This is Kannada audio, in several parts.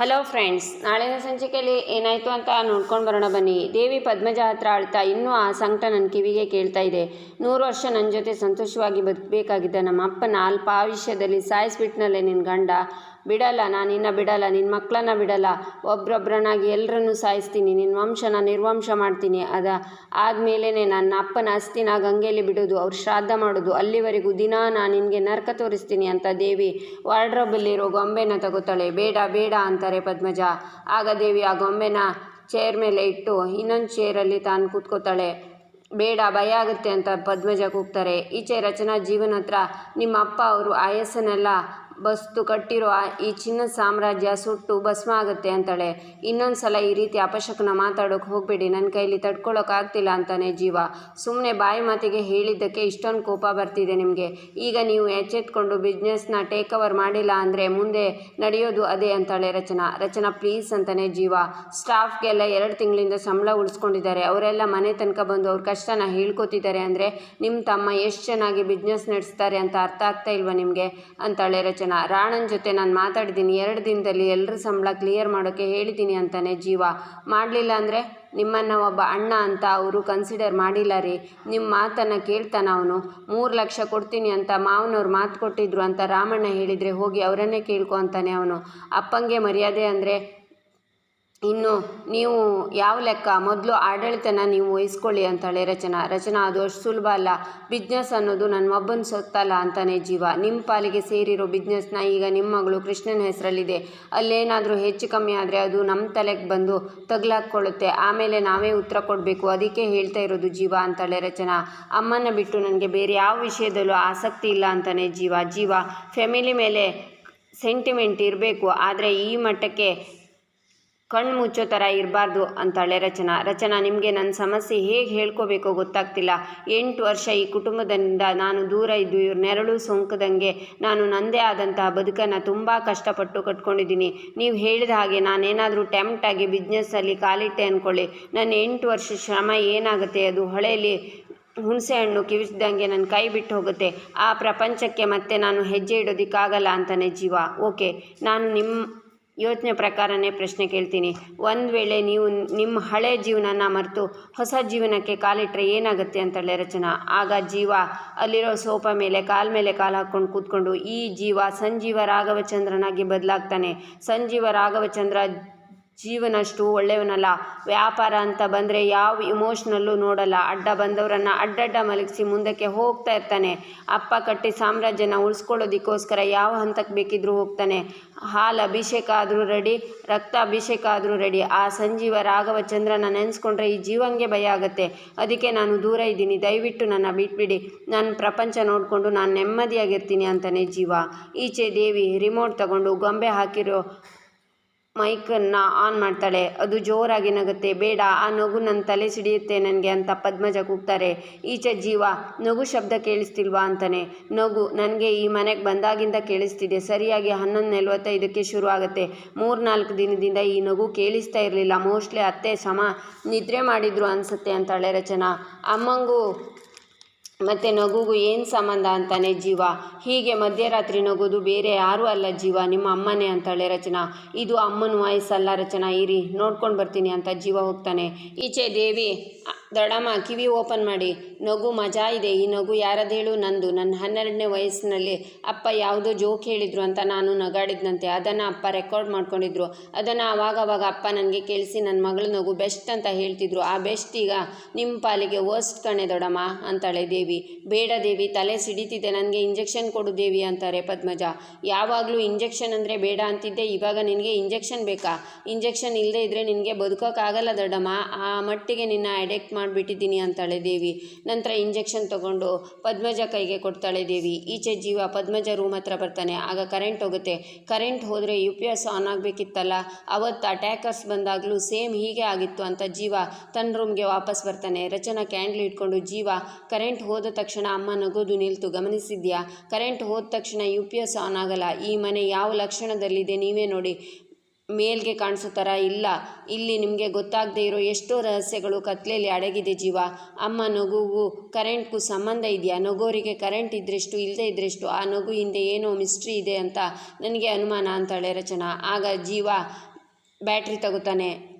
ಹಲೋ ಫ್ರೆಂಡ್ಸ್, ನಾಳಿನ ಸಂಚಿಕೆಯಲ್ಲಿ ಏನಾಯಿತು ಅಂತ ನೋಡ್ಕೊಂಡು ಬರೋಣ ಬನ್ನಿ. ದೇವಿ ಪದ್ಮಜ ಹತ್ರ ಅಳ್ತಾ ಇನ್ನೂ ಆ ಸಂಕಟ ನನ್ನ ಕಿವಿಗೆ ಕೇಳ್ತಾ ಇದೆ. ನೂರು ವರ್ಷ ನನ್ನ ಜೊತೆ ಸಂತೋಷವಾಗಿ ಬದುಕಬೇಕಾಗಿದ್ದ ನಮ್ಮ ಅಪ್ಪನ ಅಲ್ಪ ಆಯುಷ್ಯದಲ್ಲಿ ಸಾಯಿಸ್ಬಿಟ್ನಲ್ಲೇ ನಿನ್ನ ಗಂಡ. ಬಿಡಲ್ಲ, ನಾನು ಇನ್ನು ಬಿಡಲ್ಲ ನಿನ್ನ ಮಕ್ಕಳನ್ನ ಬಿಡಲ್ಲ. ಒಬ್ರೊಬ್ರನ್ನಾಗಿ ಎಲ್ಲರನ್ನೂ ಸಾಯಿಸ್ತೀನಿ ನಿನ್ನ ವಂಶನ ನಿರ್ವಂಶ ಮಾಡ್ತೀನಿ. ಅದ ಆದಮೇಲೆ ನನ್ನ ಅಪ್ಪನ ಅಸ್ಥಿನ ಗಂಗೆಯಲ್ಲಿ ಬಿಡೋದು, ಅವ್ರು ಶ್ರಾದ್ದ ಮಾಡೋದು. ಅಲ್ಲಿವರೆಗೂ ದಿನ ನಾನು ನಿನಗೆ ನರಕ ತೋರಿಸ್ತೀನಿ ಅಂತ ದೇವಿ ವಾರ್ಡ್ರೋಬಲ್ಲಿರೋ ಗೊಂಬೆನ ತಗೋತಾಳೆ. ಬೇಡ ಬೇಡ ಅಂತಾರೆ ಪದ್ಮಜ. ಆಗ ದೇವಿ ಆ ಗೊಂಬೆನ ಚೇರ್ ಮೇಲೆ ಇಟ್ಟು ಇನ್ನೊಂದು ಚೇರಲ್ಲಿ ತಾನು ಕೂತ್ಕೋತಾಳೆ. ಬೇಡ, ಭಯ ಆಗುತ್ತೆ ಅಂತ ಪದ್ಮಜ ಕೂಗ್ತಾರೆ. ಈಚೆ ರಚನಾ ಜೀವನ ಹತ್ರ ನಿಮ್ಮ ಅಪ್ಪ ಅವರು ಆಯಸ್ಸನ್ನೆಲ್ಲ ಬಸ್ತು ಕಟ್ಟಿರೋ ಈ ಚಿನ್ನದ ಸಾಮ್ರಾಜ್ಯ ಸುಟ್ಟು ಭಸ್ಮ ಆಗುತ್ತೆ ಅಂತಾಳೆ. ಇನ್ನೊಂದು ಸಲ ಈ ರೀತಿ ಅಪಶಕನ ಮಾತಾಡೋಕೆ ಹೋಗಬೇಡಿ. ನನ್ನ ಕೈಲಿ ತಡ್ಕೊಳ್ಳೋಕ್ಕಾಗ್ತಿಲ್ಲ ಅಂತಾನೆ ಜೀವ. ಸುಮ್ಮನೆ ಬಾಯಿ ಮಾತಿಗೆ ಹೇಳಿದ್ದಕ್ಕೆ ಇಷ್ಟೊಂದು ಕೋಪ ಬರ್ತಿದೆ ನಿಮಗೆ. ಈಗ ನೀವು ಎಚ್ಚೆತ್ಕೊಂಡು ಬಿಸ್ನೆಸ್ನ ಟೇಕ್ ಓವರ್ ಮಾಡಿಲ್ಲ ಅಂದರೆ ಮುಂದೆ ನಡೆಯೋದು ಅದೇ ಅಂತಾಳೆ ರಚನಾ. ರಚನಾ ಪ್ಲೀಸ್ ಅಂತಾನೆ ಜೀವ. ಸ್ಟಾಫ್ಗೆಲ್ಲ ಎರಡು ತಿಂಗಳಿಂದ ಸಂಬಳ ಉಳಿಸ್ಕೊಂಡಿದ್ದಾರೆ. ಅವರೆಲ್ಲ ಮನೆ ತನಕ ಬಂದು ಅವ್ರ ಕಷ್ಟನ ಹೇಳ್ಕೊತಿದ್ದಾರೆ ಅಂದರೆ ನಿಮ್ಮ ತಮ್ಮ ಎಷ್ಟು ಚೆನ್ನಾಗಿ ಬಿಸ್ನೆಸ್ ನಡೆಸ್ತಾರೆ ಅಂತ ಅರ್ಥ ಆಗ್ತಾ ಇಲ್ವಾ ನಿಮಗೆ? ಅಂತಾಳೆ ರಚನಾ. ರಾಣನ್ ಜೊತೆ ನಾನು ಮಾತಾಡಿದ್ದೀನಿ. ಎರಡು ದಿನದಲ್ಲಿ ಎಲ್ಲರ ಸಂಬಳ ಕ್ಲಿಯರ್ ಮಾಡೋಕ್ಕೆ ಹೇಳಿದ್ದೀನಿ ಅಂತಾನೆ ಜೀವ. ಮಾಡಲಿಲ್ಲ ಅಂದರೆ ನಿಮ್ಮನ್ನು ಒಬ್ಬ ಅಣ್ಣ ಅಂತ ಅವರು ಕನ್ಸಿಡರ್ ಮಾಡಿಲ್ಲ ರೀ. ನಿಮ್ಮ ಮಾತನ್ನು ಕೇಳ್ತಾನ ಅವನು. ಮೂರು ಲಕ್ಷ ಕೊಡ್ತೀನಿ ಅಂತ ಮಾವನವ್ರು ಮಾತು ಕೊಟ್ಟಿದ್ರು ಅಂತ ರಾಮಣ್ಣ ಹೇಳಿದರೆ ಹೋಗಿ ಅವರನ್ನೇ ಕೇಳ್ಕೊ ಅಂತಾನೆ ಅವನು. ಅಪ್ಪಂಗೆ ಮರ್ಯಾದೆ ಅಂದರೆ ಇನ್ನು ನೀವು ಯಾವ ಲೆಕ್ಕ? ಮೊದಲು ಆಡಳಿತನ ನೀವು ವಹಿಸ್ಕೊಳ್ಳಿ ಅಂತಾಳೆ ರಚನಾ. ರಚನಾ ಅದು ಅಷ್ಟು ಸುಲಭ ಅಲ್ಲ. ಬಿಸ್ನೆಸ್ ಅನ್ನೋದು ನನ್ನ ಒಬ್ಬನ ಸೊತ್ತಲ್ಲ ಅಂತಾನೆ ಜೀವ. ನಿಮ್ಮ ಪಾಲಿಗೆ ಸೇರಿರೋ ಬಿಸ್ನೆಸ್ನ ಈಗ ನಿಮ್ಮ ಮಗಳು ಕೃಷ್ಣನ ಹೆಸರಲ್ಲಿದೆ. ಅಲ್ಲೇನಾದರೂ ಹೆಚ್ಚು ಕಮ್ಮಿ ಆದರೆ ಅದು ನಮ್ಮ ತಲೆಗೆ ಬಂದು ತಗ್ಲಾಕ್ಕೊಳ್ಳುತ್ತೆ. ಆಮೇಲೆ ನಾವೇ ಉತ್ತರ ಕೊಡಬೇಕು. ಅದಕ್ಕೆ ಹೇಳ್ತಾ ಇರೋದು ಜೀವ ಅಂತಾಳೆ ರಚನಾ. ಅಮ್ಮನ ಬಿಟ್ಟು ನನಗೆ ಬೇರೆ ಯಾವ ವಿಷಯದಲ್ಲೂ ಆಸಕ್ತಿ ಇಲ್ಲ ಅಂತಾನೆ ಜೀವ. ಜೀವ ಫ್ಯಾಮಿಲಿ ಮೇಲೆ ಸೆಂಟಿಮೆಂಟ್ ಇರಬೇಕು. ಆದರೆ ಈ ಮಟ್ಟಕ್ಕೆ ಕಣ್ಣು ಮುಚ್ಚೋ ಥರ ಇರಬಾರ್ದು ಅಂತಾಳೆ ರಚನಾ. ರಚನಾ, ನಿಮಗೆ ನನ್ನ ಸಮಸ್ಯೆ ಹೇಗೆ ಹೇಳ್ಕೋಬೇಕೋ ಗೊತ್ತಾಗ್ತಿಲ್ಲ. ಎಂಟು ವರ್ಷ ಈ ಕುಟುಂಬದಿಂದ ನಾನು ದೂರ ಇದ್ದು ಇವ್ರ ನೆರಳು ಸೋಂಕದಂಗೆ ನಾನು ನನ್ನದೇ ಆದಂತಹ ಬದುಕನ್ನು ತುಂಬ ಕಷ್ಟಪಟ್ಟು ಕಟ್ಕೊಂಡಿದ್ದೀನಿ. ನೀವು ಹೇಳಿದ ಹಾಗೆ ನಾನೇನಾದರೂ ಟೆಂಪ್ಟಾಗಿ ಬಿಸ್ನೆಸ್ಸಲ್ಲಿ ಕಾಲಿಟ್ಟೆ ಅಂದ್ಕೊಳ್ಳಿ ನನ್ನ ಎಂಟು ವರ್ಷ ಶ್ರಮ ಏನಾಗುತ್ತೆ ಅದು ಹೊಳೆಯಲ್ಲಿ ಹುಣಸೆ ಹಣ್ಣು ಕಿವಿಸಿದಂಗೆ ನನ್ನ ಕೈ ಬಿಟ್ಟು ಹೋಗುತ್ತೆ. ಆ ಪ್ರಪಂಚಕ್ಕೆ ಮತ್ತೆ ನಾನು ಹೆಜ್ಜೆ ಇಡೋದಕ್ಕಾಗಲ್ಲ ಅಂತಾನೆ ಜೀವ. ಓಕೆ, ನಾನು ನಿಮ್ಮ ಯೋಚನೆ ಪ್ರಕಾರನೇ ಪ್ರಶ್ನೆ ಕೇಳ್ತೀನಿ. ಒಂದು ವೇಳೆ ನೀವು ನಿಮ್ಮ ಹಳೆ ಜೀವನನ ಮರೆತು ಹೊಸ ಜೀವನಕ್ಕೆ ಕಾಲಿಟ್ಟರೆ ಏನಾಗುತ್ತೆ ಅಂತೇಳಿ ರಚನಾ. ಆಗ ಜೀವ ಅಲ್ಲಿರೋ ಸೋಪ ಮೇಲೆ ಕಾಲ ಮೇಲೆ ಕಾಲು ಹಾಕ್ಕೊಂಡು ಕೂತ್ಕೊಂಡು ಈ ಜೀವ ಸಂಜೀವ ರಾಘವಚಂದ್ರನಾಗಿ ಬದಲಾಗ್ತಾನೆ. ಸಂಜೀವ ರಾಘವಚಂದ್ರ ಜೀವನಷ್ಟು ಒಳ್ಳೆಯವನಲ್ಲ. ವ್ಯಾಪಾರ ಅಂತ ಬಂದರೆ ಯಾವ ಇಮೋಷ್ನಲ್ಲೂ ನೋಡಲ್ಲ. ಅಡ್ಡ ಬಂದವರನ್ನು ಅಡ್ಡಡ್ಡ ಮಲಗಿಸಿ ಮುಂದಕ್ಕೆ ಹೋಗ್ತಾ ಇರ್ತಾನೆ. ಅಪ್ಪ ಕಟ್ಟಿ ಸಾಮ್ರಾಜ್ಯನ ಉಳಿಸ್ಕೊಳ್ಳೋದಕ್ಕೋಸ್ಕರ ಯಾವ ಹಂತಕ್ಕೆ ಬೇಕಿದ್ರೂ ಹೋಗ್ತಾನೆ. ಹಾಲು ಅಭಿಷೇಕ ಆದರೂ ರೆಡಿ, ರಕ್ತ ಅಭಿಷೇಕ ಆದರೂ ರೆಡಿ. ಆ ಸಂಜೀವ ರಾಘವ ಚಂದ್ರನ ನೆನೆಸ್ಕೊಂಡ್ರೆ ಈ ಜೀವಂಗೆ ಭಯ ಆಗುತ್ತೆ. ಅದಕ್ಕೆ ನಾನು ದೂರ ಇದ್ದೀನಿ. ದಯವಿಟ್ಟು ನನ್ನ ಬಿಟ್ಬಿಡಿ. ನಾನು ಪ್ರಪಂಚ ನೋಡಿಕೊಂಡು ನಾನು ನೆಮ್ಮದಿಯಾಗಿರ್ತೀನಿ ಅಂತಾನೆ ಜೀವ. ಈಚೆ ದೇವಿ ರಿಮೋಟ್ ತಗೊಂಡು ಗೊಂಬೆ ಹಾಕಿರೋ ಮೈಕನ್ನು ಆನ್ ಮಾಡ್ತಾಳೆ. ಅದು ಜೋರಾಗಿ ನಗುತ್ತೆ. ಬೇಡ, ಆ ನಗು ನನ್ನ ತಲೆ ಸಿಡಿಯುತ್ತೆ ನನಗೆ ಅಂತ ಪದ್ಮಜ ಕೂಗ್ತಾರೆ. ಈಚೆ ಜೀವ, ನಗು ಶಬ್ದ ಕೇಳಿಸ್ತಿಲ್ವಾ ಅಂತಾನೆ. ನಗು, ನನಗೆ ಈ ಮನೆಗೆ ಬಂದಾಗಿಂದ ಕೇಳಿಸ್ತಿದೆ. ಸರಿಯಾಗಿ ಹನ್ನೊಂದು ನಲ್ವತ್ತೈದಕ್ಕೆ ಶುರು ಆಗುತ್ತೆ. ಮೂರ್ನಾಲ್ಕು ದಿನದಿಂದ ಈ ನಗು ಕೇಳಿಸ್ತಾ ಇರಲಿಲ್ಲ. ಮೋಸ್ಟ್ಲಿ ಅತ್ತೆ ಸಮ ನಿದ್ರೆ ಮಾಡಿದ್ರು ಅನಿಸುತ್ತೆ ಅಂತಾಳೆ ರಚನಾ. ಅಮ್ಮಂಗೂ ಮತ್ತು ನಗುಗೂ ಏನು ಸಂಬಂಧ ಅಂತಾನೆ ಜೀವ. ಹೀಗೆ ಮಧ್ಯರಾತ್ರಿ ನಗೋದು ಬೇರೆ ಯಾರೂ ಅಲ್ಲ ಜೀವ. ನಿಮ್ಮ ಅಮ್ಮನೇ ಅಂತಾಳೆ ರಚನಾ. ಇದು ಅಮ್ಮನ ವಾಯ್ಸಲ್ಲ ರಚನಾ, ಇರಿ, ನೋಡ್ಕೊಂಡು ಬರ್ತೀನಿ ಅಂತ ಜೀವ ಹೋಗ್ತಾನೆ. ಈಚೆ ದೇವಿ ದೊಡ್ಡಮ್ಮ ಕಿವಿ ಓಪನ್ ಮಾಡಿ. ನಗು ಮಜಾ ಇದೆ. ಈ ನಗು ಯಾರದೇಳು ನಂದು. ನನ್ನ ಹನ್ನೆರಡನೇ ವಯಸ್ಸಿನಲ್ಲಿ ಅಪ್ಪ ಯಾವುದೋ ಜೋಕ್ ಹೇಳಿದ್ರು ಅಂತ ನಾನು ನಗಾಡಿದ್ನಂತೆ. ಅದನ್ನು ಅಪ್ಪ ರೆಕಾರ್ಡ್ ಮಾಡ್ಕೊಂಡಿದ್ರು. ಅದನ್ನು ಆವಾಗವಾಗ ಅಪ್ಪ ನನಗೆ ಕೇಳಿಸಿ ನನ್ನ ಮಗಳ ನಗು ಬೆಸ್ಟ್ ಅಂತ ಹೇಳ್ತಿದ್ರು. ಆ ಬೆಸ್ಟ್ ಈಗ ನಿಮ್ಮ ಪಾಲಿಗೆ ವರ್ಸ್ಟ್ ಕಣೆ ದೊಡಮ್ಮ ಅಂತಾಳೆ ದೇವಿ. ಬೇಡ ದೇವಿ, ತಲೆ ಸಿಡಿತಿದೆ. ನನಗೆ ಇಂಜೆಕ್ಷನ್ ಕೊಡು ದೇವಿ, ಅಂತಾರೆ ಪದ್ಮಜ. ಯಾವಾಗಲೂ ಇಂಜೆಕ್ಷನ್ ಅಂದರೆ ಬೇಡ ಅಂತಿದ್ದೆ. ಇವಾಗ ನಿನಗೆ ಇಂಜೆಕ್ಷನ್ ಬೇಕಾ? ಇಂಜೆಕ್ಷನ್ ಇಲ್ಲದೆ ಇದ್ದರೆ ನಿನಗೆ ಬದುಕೋಕ್ಕಾಗಲ್ಲ ದೊಡ್ಡಮ್ಮ ಆ ಮಟ್ಟಿಗೆ ನಿನ್ನ ಅಡೆಕ್ಟ್ ಮಾಡಿಬಿಟ್ಟಿದ್ದೀನಿ ಅಂತಾಳೆ ದೇವಿ. ನಂತರ ಇಂಜೆಕ್ಷನ್ ತಗೊಂಡು ಪದ್ಮಜ ಕೈಗೆ ಕೊಡ್ತಾಳೆ ದೇವಿ. ಈಚೆ ಜೀವ ಪದ್ಮಜ ರೂಮ್ ಹತ್ರ ಬರ್ತಾನೆ. ಆಗ ಕರೆಂಟ್ ಹೋಗುತ್ತೆ. ಕರೆಂಟ್ ಹೋದರೆ ಯು ಪಿ ಎಸ್ ಆನ್ ಆಗಬೇಕಿತ್ತಲ್ಲ? ಅವತ್ತು ಅಟ್ಯಾಕರ್ಸ್ ಬಂದಾಗಲೂ ಸೇಮ್ ಹೀಗೆ ಆಗಿತ್ತು ಅಂತ ಜೀವ ತನ್ನ ರೂಮ್ಗೆ ವಾಪಸ್ ಬರ್ತಾನೆ. ರಚನಾ ಕ್ಯಾಂಡ್ಲ್ ಇಟ್ಕೊಂಡು, ಜೀವ ಕರೆಂಟ್ ಹೋದ ತಕ್ಷಣ ಅಮ್ಮ ನಗೋದು ನಿಲ್ತು. ಗಮನಿಸಿದ್ಯಾ? ಕರೆಂಟ್ ಹೋದ ತಕ್ಷಣ ಯು ಪಿ ಎಸ್ ಆನ್ ಆಗಲ್ಲ. ಈ ಮನೆ ಯಾವ ಲಕ್ಷಣದಲ್ಲಿದೆ ನೀವೇ ನೋಡಿ. ಮೇಲ್ಗೆ ಕಾಣಿಸೋ ಥರ ಇಲ್ಲ. ಇಲ್ಲಿ ನಿಮಗೆ ಗೊತ್ತಾಗದೇ ಇರೋ ಎಷ್ಟೋ ರಹಸ್ಯಗಳು ಕತ್ಲೆಯಲ್ಲಿ ಅಡಗಿದೆ ಜೀವ. ಅಮ್ಮ ನಗುವು ಕರೆಂಟ್ಗೂ ಸಂಬಂಧ ಇದೆಯಾ? ನಗೋರಿಗೆ ಕರೆಂಟ್ ಇದ್ರೆಷ್ಟು ಇಲ್ಲದೆ ಇದ್ರೆಷ್ಟು? ಆ ನಗು ಹಿಂದೆ ಏನೋ ಮಿಸ್ಟ್ರಿ ಇದೆ ಅಂತ ನನಗೆ ಅನುಮಾನ ಅಂತಾಳೆ ರಚನಾ. ಆಗ ಜೀವ ಬ್ಯಾಟ್ರಿ ತಗೋತಾನೆ.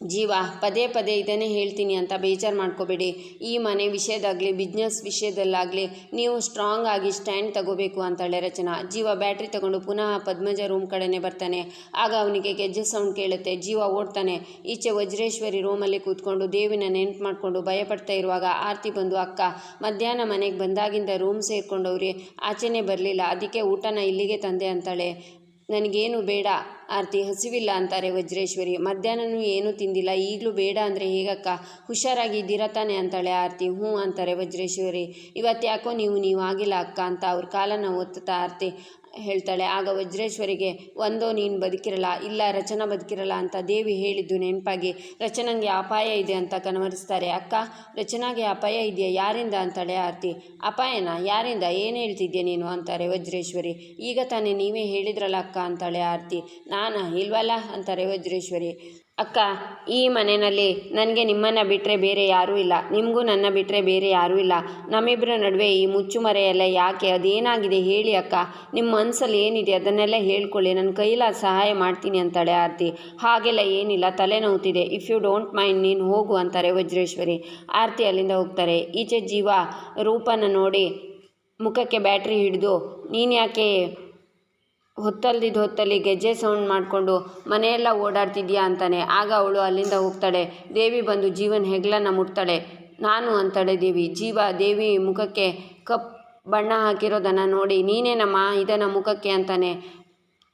ಜೀವ, ಪದೇ ಪದೇ ಇದನ್ನೇ ಹೇಳ್ತೀನಿ ಅಂತ ಬೇಜಾರು ಮಾಡ್ಕೋಬೇಡಿ. ಈ ಮನೆ ವಿಷಯದಾಗಲಿ ಬಿಸ್ನೆಸ್ ವಿಷಯದಲ್ಲಾಗಲಿ ನೀವು ಸ್ಟ್ರಾಂಗ್ ಆಗಿ ಸ್ಟ್ಯಾಂಡ್ ತಗೋಬೇಕು ಅಂತಾಳೆ ರಚನಾ. ಜೀವ ಬ್ಯಾಟ್ರಿ ತಗೊಂಡು ಪುನಃ ಪದ್ಮಜ ರೂಮ್ ಕಡೆನೇ ಬರ್ತಾನೆ. ಆಗ ಅವನಿಗೆ ಗೆಜ್ಜೆ ಸೌಂಡ್ ಕೇಳುತ್ತೆ. ಜೀವ ಓಡ್ತಾನೆ. ಈಚೆ ವಜ್ರೇಶ್ವರಿ ರೂಮಲ್ಲಿ ಕೂತ್ಕೊಂಡು ದೇವಿನ ನೆನ್ಪು ಮಾಡಿಕೊಂಡು ಭಯಪಡ್ತಾ ಇರುವಾಗ ಆರತಿ ಬಂದು, ಅಕ್ಕ, ಮಧ್ಯಾಹ್ನ ಮನೆಗೆ ಬಂದಾಗಿಂದ ರೂಮ್ ಸೇರ್ಕೊಂಡವ್ರಿ, ಆಚೆನೇ ಬರಲಿಲ್ಲ, ಅದಕ್ಕೆ ಊಟನ ಇಲ್ಲಿಗೆ ತಂದೆ ಅಂತಾಳೆ ನನಗೇನು ಬೇಡ ಆರತಿ, ಹಸಿವಿಲ್ಲ ಅಂತಾರೆ ವಜ್ರೇಶ್ವರಿ. ಮಧ್ಯಾಹ್ನನೂ ಏನೂ ತಿಂದಿಲ್ಲ. ಈಗಲೂ ಬೇಡ ಅಂದರೆ ಹೇಗಕ್ಕ? ಹುಷಾರಾಗಿ ಇದ್ದೀರಾ ತಾನೆ ಅಂತಾಳೆ ಆರತಿ. ಹ್ಞೂ ಅಂತಾರೆ ವಜ್ರೇಶ್ವರಿ. ಇವತ್ತು ಯಾಕೋ ನೀವು ನೀವು ಆಗಿಲ್ಲ ಅಕ್ಕ ಅಂತ ಅವ್ರ ಕಾಲನ್ನು ಒತ್ತುತ್ತಾ ಆರತಿ. ಹೇಳ್ತಾಳೆ, ಆಗ ವಜ್ರೇಶ್ವರಿಗೆ, ಒಂದೋ ನೀನು ಬದುಕಿರಲ್ಲ, ಇಲ್ಲ ರಚನಾ ಬದುಕಿರಲ್ಲ ಅಂತ ದೇವಿ ಹೇಳಿದ್ದು ನೆನಪಾಗಿ ರಚನಂಗೆ ಅಪಾಯ ಇದೆ ಅಂತ ಕನವರಿಸ್ತಾರೆ. ಅಕ್ಕ, ರಚನಾಗೆ ಅಪಾಯ ಇದೆಯಾ? ಯಾರಿಂದ? ಅಂತಾಳೆ ಆರತಿ. ಅಪಾಯನ? ಯಾರಿಂದ? ಏನು ಹೇಳ್ತಿದ್ದೆ ನೀನು? ಅಂತಾರೆ ವಜ್ರೇಶ್ವರಿ. ಈಗ ತಾನೇ ನೀವೇ ಹೇಳಿದ್ರಲ್ಲ ಅಕ್ಕ ಅಂತಾಳೆ ಆರತಿ. ನಾನಾ? ಇಲ್ವಲ್ಲ? ಅಂತಾರೆ ವಜ್ರೇಶ್ವರಿ. ಅಕ್ಕ, ಈ ಮನೆಯಲ್ಲಿ ನನಗೆ ನಿಮ್ಮನ್ನು ಬಿಟ್ಟರೆ ಬೇರೆ ಯಾರೂ ಇಲ್ಲ. ನಿಮಗೂ ನನ್ನ ಬಿಟ್ಟರೆ ಬೇರೆ ಯಾರೂ ಇಲ್ಲ. ನಮ್ಮಿಬ್ಬರ ನಡುವೆ ಈ ಮುಚ್ಚುಮರೆಯೆಲ್ಲ ಯಾಕೆ? ಅದೇನಾಗಿದೆ ಹೇಳಿ ಅಕ್ಕ. ನಿಮ್ಮ ಮನಸ್ಸಲ್ಲಿ ಏನಿದೆ ಅದನ್ನೆಲ್ಲ ಹೇಳ್ಕೊಳ್ಳಿ. ನನ್ನ ಕೈಲ ಸಹಾಯ ಮಾಡ್ತೀನಿ ಅಂತಾಳೆ ಆರತಿ. ಹಾಗೆಲ್ಲ ಏನಿಲ್ಲ, ತಲೆನೋವ್ತಿದೆ. ಇಫ್ ಯು ಡೋಂಟ್ ಮೈಂಡ್ ನೀನು ಹೋಗು ಅಂತಾರೆ ವಜ್ರೇಶ್ವರಿ. ಆರತಿ ಅಲ್ಲಿಂದ ಹೋಗ್ತಾರೆ. ಈಚೆ ಜೀವ ರೂಪನ ನೋಡಿ ಮುಖಕ್ಕೆ ಬ್ಯಾಟ್ರಿ ಹಿಡಿದು, ನೀನು ಯಾಕೆ ಹೊತ್ತಲ್ದಿದ್ದ ಹೊತ್ತಲ್ಲಿ ಗೆಜ್ಜೆ ಸೌಂಡ್ ಮಾಡಿಕೊಂಡು ಮನೆಯೆಲ್ಲ ಓಡಾಡ್ತಿದ್ಯಾ ಅಂತಾನೆ. ಆಗ ಅವಳು ಅಲ್ಲಿಂದ ಹೋಗ್ತಾಳೆ. ದೇವಿ ಬಂದು, ಜೀವನ, ಹೆಗ್ಲನ್ನ ಮುಟ್ತಾಳೆ. ನಾನು, ಅಂತಾಳೆ ದೇವಿ. ಜೀವ ದೇವಿ ಮುಖಕ್ಕೆ ಕಪ್ ಬಣ್ಣ ಹಾಕಿರೋದನ್ನು ನೋಡಿ, ನೀನೇನಮ್ಮ, ಇದನ್ನು ಮುಖಕ್ಕೆ? ಅಂತಾನೆ.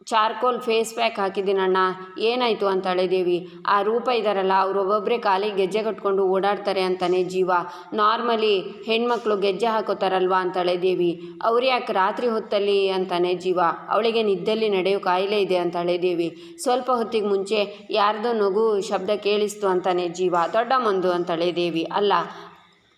ಚಾರ್ಕೋಲ್ ಫೇಸ್ ಪ್ಯಾಕ್ ಹಾಕಿದ್ದೀನಣ್ಣ ಏನಾಯಿತು ಅಂತಾಳೆ ದೇವಿ ಆ ರೂಪ ಇದ್ದಾರಲ್ಲ ಅವರು ಒಬ್ಬೊಬ್ಬರೇ ಕಾಲಿಗೆ ಗೆಜ್ಜೆ ಕಟ್ಕೊಂಡು ಓಡಾಡ್ತಾರೆ ಅಂತಾನೆ ಜೀವ. ನಾರ್ಮಲಿ ಹೆಣ್ಮಕ್ಳು ಗೆಜ್ಜೆ ಹಾಕೋತಾರಲ್ವಾ ಅಂತಾಳೆ ದೇವಿ ಅವ್ರು ಯಾಕೆ ರಾತ್ರಿ ಹೊತ್ತಲ್ಲಿ ಅಂತಾನೆ ಜೀವ. ಅವಳಿಗೆ ನಿದ್ದಲ್ಲಿ ನಡೆಯೋ ಕಾಯಿಲೆ ಇದೆ ಅಂತಾಳೆ ದೇವಿ ಸ್ವಲ್ಪ ಹೊತ್ತಿಗೆ ಮುಂಚೆ ಯಾರ್ದೋ ನಗು ಶಬ್ದ ಕೇಳಿಸ್ತು ಅಂತಾನೆ ಜೀವ. ದೊಡ್ಡ ಮಂದು ಅಂತಾಳೆ ದೇವಿ ಅಲ್ಲ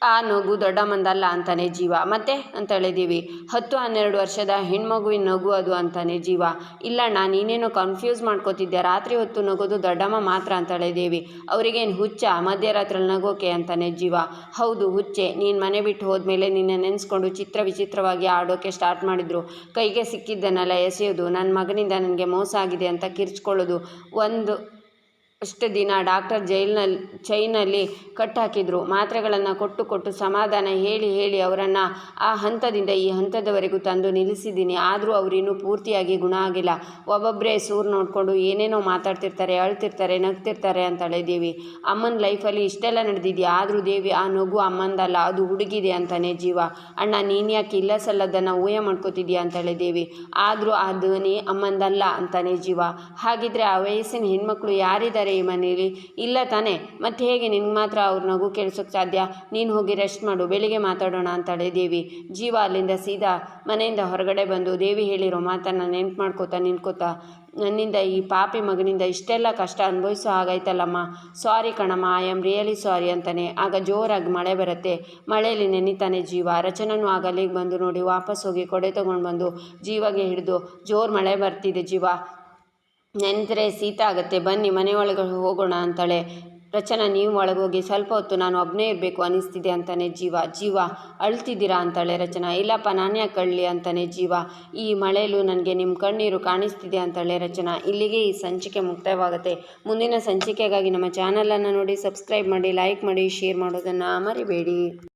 ಆ ನಗು ದೊಡ್ಡ ಮಂದಲ್ಲ ಅಂತಾನೆ ಜೀವ. ಮತ್ತೆ ಅಂತ ಹೇಳಿದ್ದೀವಿ. ಹತ್ತು ಹನ್ನೆರಡು ವರ್ಷದ ಹೆಣ್ಮಗುವಿನ ನಗು ಅದು ಅಂತಾನೆ ಜೀವ. ಇಲ್ಲಣ್ಣ, ನೀನೇನೋ ಕನ್ಫ್ಯೂಸ್ ಮಾಡ್ಕೋತಿದ್ದೆ ರಾತ್ರಿ ಹೊತ್ತು ನಗೋದು ದೊಡ್ಡಮ್ಮ ಮಾತ್ರ ಅಂತ ಹೇಳಿದ್ದೀವಿ. ಅವರಿಗೇನು ಹುಚ್ಚ? ಮಧ್ಯರಾತ್ರಿಲಿ ನಗೋಕೆ ಅಂತಾನೆ ಜೀವ. ಹೌದು, ಹುಚ್ಚೆ. ನೀನು ಮನೆ ಬಿಟ್ಟು ಹೋದ್ಮೇಲೆ ನಿನ್ನ ನೆನೆಸ್ಕೊಂಡು ಚಿತ್ರ ವಿಚಿತ್ರವಾಗಿ ಆಡೋಕೆ ಸ್ಟಾರ್ಟ್ ಮಾಡಿದ್ರು. ಕೈಗೆ ಸಿಕ್ಕಿದ್ದನ್ನೆಲ್ಲ ಎಸೆಯೋದು ನನ್ನ ಮಗನಿಂದ ನನಗೆ ಮೋಸ ಆಗಿದೆ ಅಂತ ಕಿರ್ಚ್ಕೊಳ್ಳೋದು. ಒಂದು ಅಷ್ಟು ದಿನ ಡಾಕ್ಟರ್ ಜೈಲ್ನಲ್ಲಿ ಚೈನಲ್ಲಿ ಕಟ್ಟಾಕಿದ್ರು, ಮಾತ್ರೆಗಳನ್ನು ಕೊಟ್ಟು ಕೊಟ್ಟು ಸಮಾಧಾನ ಹೇಳಿ ಹೇಳಿ ಅವರನ್ನು ಆ ಹಂತದಿಂದ ಈ ಹಂತದವರೆಗೂ ತಂದು ನಿಲ್ಲಿಸಿದ್ದೀನಿ. ಆದರೂ ಅವರಿನ್ನೂ ಪೂರ್ತಿಯಾಗಿ ಗುಣ ಆಗಿಲ್ಲ. ಒಬ್ಬೊಬ್ಬರೇ ಸೂರು ನೋಡಿಕೊಂಡು ಏನೇನೋ ಮಾತಾಡ್ತಿರ್ತಾರೆ, ಅಳ್ತಿರ್ತಾರೆ, ನಗ್ತಿರ್ತಾರೆ ಅಂತ ದೇವಿ ಅಮ್ಮನ ಲೈಫಲ್ಲಿ ಇಷ್ಟೆಲ್ಲ ನಡೆದಿದೆಯಾ? ಆದರೂ ದೇವಿ, ಆ ನಗು ಅಮ್ಮಂದಲ್ಲ, ಅದು ಹುಡುಗಿದೆ ಅಂತಾನೆ ಜೀವ. ಅಣ್ಣ, ನೀನು ಯಾಕೆ ಇಲ್ಲ ಸಲ್ಲದನ್ನು ಊಹೆ ಮಾಡ್ಕೋತಿದ್ಯಾ ಅಂತ ದೇವಿ ಆದರೂ ಆ ಧ್ವನಿ ಅಮ್ಮಂದಲ್ಲ ಅಂತಾನೆ ಜೀವ. ಹಾಗಿದ್ರೆ ಆ ವಯಸ್ಸಿನ ಹೆಣ್ಮಕ್ಳು ಯಾರಿದ್ದಾರೆ? ಈ ಮನೇಲಿ ಇಲ್ಲ ತಾನೆ, ಮತ್ತೆ ಹೇಗೆ ನಿನ್ಗೆ ಮಾತ್ರ ಅವ್ರ ನಗು ಕೇಳಿಸೋಕೆ ಸಾಧ್ಯ? ನೀನು ಹೋಗಿ ರೆಸ್ಟ್ ಮಾಡು, ಬೆಳಿಗ್ಗೆ ಮಾತಾಡೋಣ ಅಂತಾಳೆ ದೇವಿ. ಜೀವ ಅಲ್ಲಿಂದ ಸೀದಾ ಮನೆಯಿಂದ ಹೊರಗಡೆ ಬಂದು ದೇವಿ ಹೇಳಿರೋ ಮಾತನ್ನು ನೆನ್ಪು ಮಾಡ್ಕೋತಾ ನಿಂತ್ಕೋತಾ, ನನ್ನಿಂದ ಈ ಪಾಪಿ ಮಗನಿಂದ ಇಷ್ಟೆಲ್ಲ ಕಷ್ಟ ಅನುಭವಿಸೋ ಹಾಗಾಯ್ತಲ್ಲಮ್ಮ? ಸಾರಿ ಕಣಮ್ಮ ಐ ಆಮ್ ರಿಯಲಿ ಸಾರಿ ಅಂತಾನೆ. ಆಗ ಜೋರಾಗಿ ಮಳೆ ಬರುತ್ತೆ. ಮಳೆಯಲ್ಲಿ ನೆನಿತಾನೆ ಜೀವ. ರಚನನು ಆಗ ಅಲ್ಲಿಗೆ ಬಂದು ನೋಡಿ ವಾಪಸ್ ಹೋಗಿ ಕೊಡೆ ತೊಗೊಂಡು ಬಂದು ಜೀವಗೆ ಹಿಡಿದು ಜೋರು ಮಳೆ ಬರ್ತಿದೆ ಜೀವ. ನೆನೆದ್ರೆ ಶೀತ ಆಗುತ್ತೆ, ಬನ್ನಿ ಮನೆ ಒಳಗೆ ಹೋಗೋಣ ಅಂತಾಳೆ. ರಚನಾ, ನೀವು ಹೋಗಿ ಸ್ವಲ್ಪ ಹೊತ್ತು ನಾನು ಒಬ್ಬನೇ ಇರಬೇಕು ಅನಿಸ್ತಿದೆ ಅಂತಾನೆ ಜೀವ. ಜೀವ, ಅಳ್ತಿದ್ದೀರಾ ಅಂತಾಳೆ ರಚನಾ. ಇಲ್ಲಪ್ಪ, ನಾನೇ ಕಳ್ಳಿ ಅಂತಾನೆ ಜೀವ. ಈ ಮಳೆಯಲ್ಲೂ ನನಗೆ ನಿಮ್ಮ ಕಣ್ಣೀರು ಕಾಣಿಸ್ತಿದೆ ಅಂತಾಳೆ ರಚನಾ. ಇಲ್ಲಿಗೆ ಈ ಸಂಚಿಕೆ ಮುಕ್ತಾಯವಾಗುತ್ತೆ ಮುಂದಿನ ಸಂಚಿಕೆಗಾಗಿ ನಮ್ಮ ಚಾನಲನ್ನು ನೋಡಿ ಸಬ್ಸ್ಕ್ರೈಬ್ ಮಾಡಿ, ಲೈಕ್ ಮಾಡಿ, ಶೇರ್ ಮಾಡೋದನ್ನು ಮರಿಬೇಡಿ.